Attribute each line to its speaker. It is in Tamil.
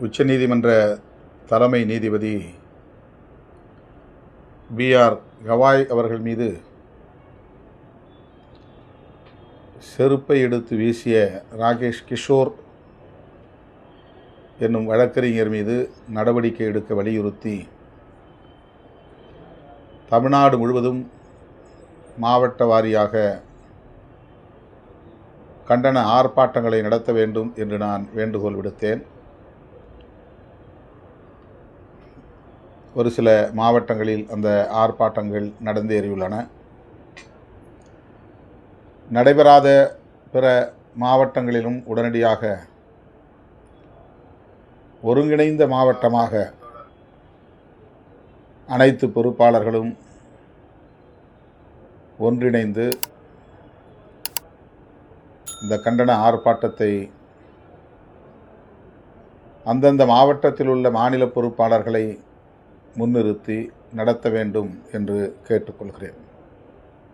Speaker 1: உச்சநீதிமன்ற தலைமை நீதிபதி பிஆர் கவாய் அவர்கள் மீது செருப்பை எடுத்து வீசிய ராகேஷ் கிஷோர் என்னும் வழக்கறிஞர் மீது நடவடிக்கை எடுக்க வலியுறுத்தி தமிழ்நாடு முழுவதும் மாவட்ட வாரியாக கண்டன ஆர்ப்பாட்டங்களை நடத்த வேண்டும் என்று நான் வேண்டுகோள் விடுத்தேன். ஒரு சில மாவட்டங்களில் அந்த ஆர்ப்பாட்டங்கள் நடந்தேறியுள்ளன நடைபெறாத பிற மாவட்டங்களிலும் உடனடியாக ஒருங்கிணைந்த மாவட்டமாக அனைத்து பொறுப்பாளர்களும் ஒன்றிணைந்து இந்த கண்டன ஆர்ப்பாட்டத்தை அந்தந்த மாவட்டத்தில் உள்ள மாநில பொறுப்பாளர்களை முன்னிறுத்தி நடத்த வேண்டும் என்று கேட்டுக்கொள்கிறேன்.